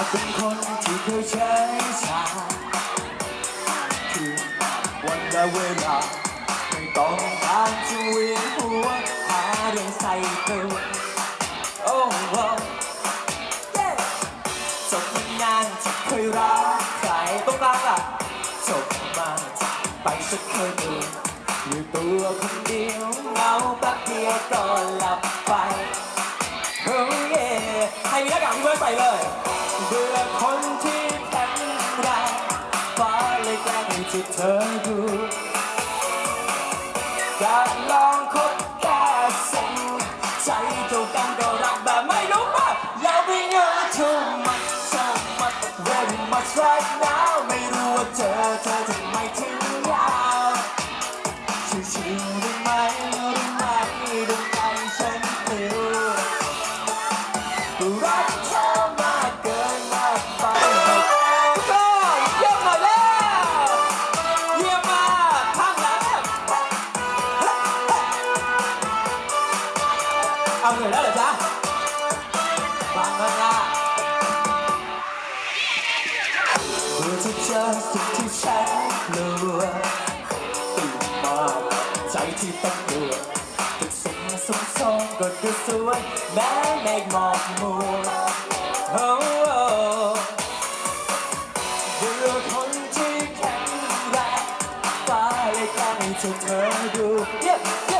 ากเป็นคนที่เคยใช้ชาคือวันและเวลา ไม่ต้องการจะเวียนหัวหาเรื่องใส่ตัวโอ้โหเย้จบงานที่เคยรักใครตรงกลางล่ะจบมาจากไปสักคืนหนึ่งอยู่ตัวคนเดียวเหงาแป๊บเดียวก็หลับไปโอ้เย่ให้มีหน้ากากที่เบิร์ดใส่เลย เบื่อคนที่แข็งแรงฟ้าเลยแกล้งให้จุดเธอดูการลองคบแค่สิ่งใจเท่ากันก็รักแบบไม่รู้ว่า Loving you too much so much very much right now เอาเหนื่อยแล้วเหรอจ๊ะฟังนะนละเพื่อจะเจอสิ่งที่ฉันกลัวตื่นมาใจที่ต้องกลัวตึกสูงสูงส่งก็ดูสวยแม้เมฆหมอกมัวโอ้โหเบื่อคนที่แข็งแรงฟ้าเลยแกล้งให้เธอเธอดูเยี่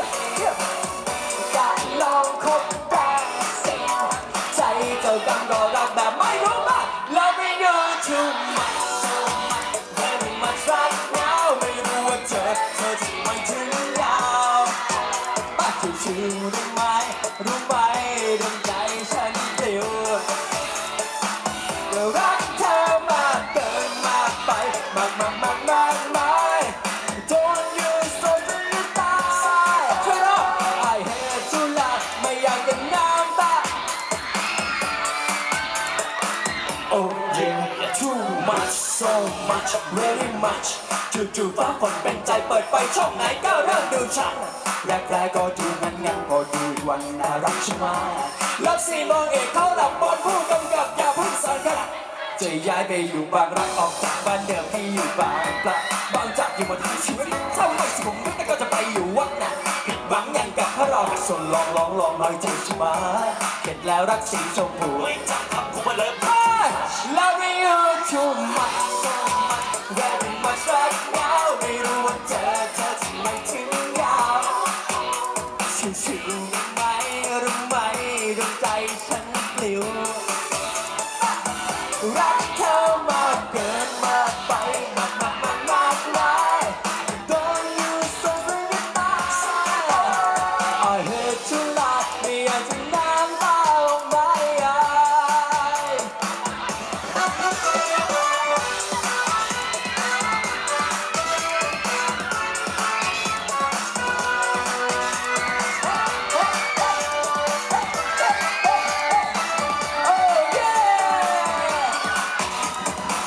much so much very much จู่ๆฟ้าฝนเป็นใจเปิดไฟช่องไหนก็เริ่มดูฉันแรกๆก็ดูงันงันๆพอดูวันน่ารักใช่ไหมรักสี่โมงเอกเขาหลับบนผู้กำกับอย่าพึ่งสอนขนาดจะย้ายไปอยู่บางรักออกจากบ้านเดิมให้อยู่บางปลาบางจากอยู่บนทางชีวิตถ้าไม่สิผมนึกแต่ก็จะไปอยู่วัดน่ะผิดหวังอย่างกับพระราส่วนลองลองลองหน่อยใจใช่ไหมเข็ดแล้วรักสีชมพูไม่จำ ชิวๆได้ไหมรู้ไหมดวงใจฉันปลิวรัก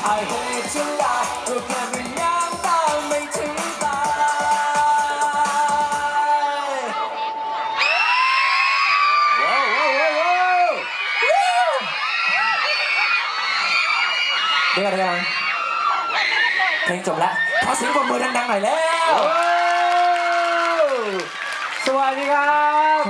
I hate to lie ก็แค่ไม่น้ำตาไม่ถึงตายว้าวว้าวว้าวว้าวเดี๋ยวเดี๋ยวเพลงจบแล้วขอเสียงปรบมือดังๆหน่อยแล้ว สวัสดีครับ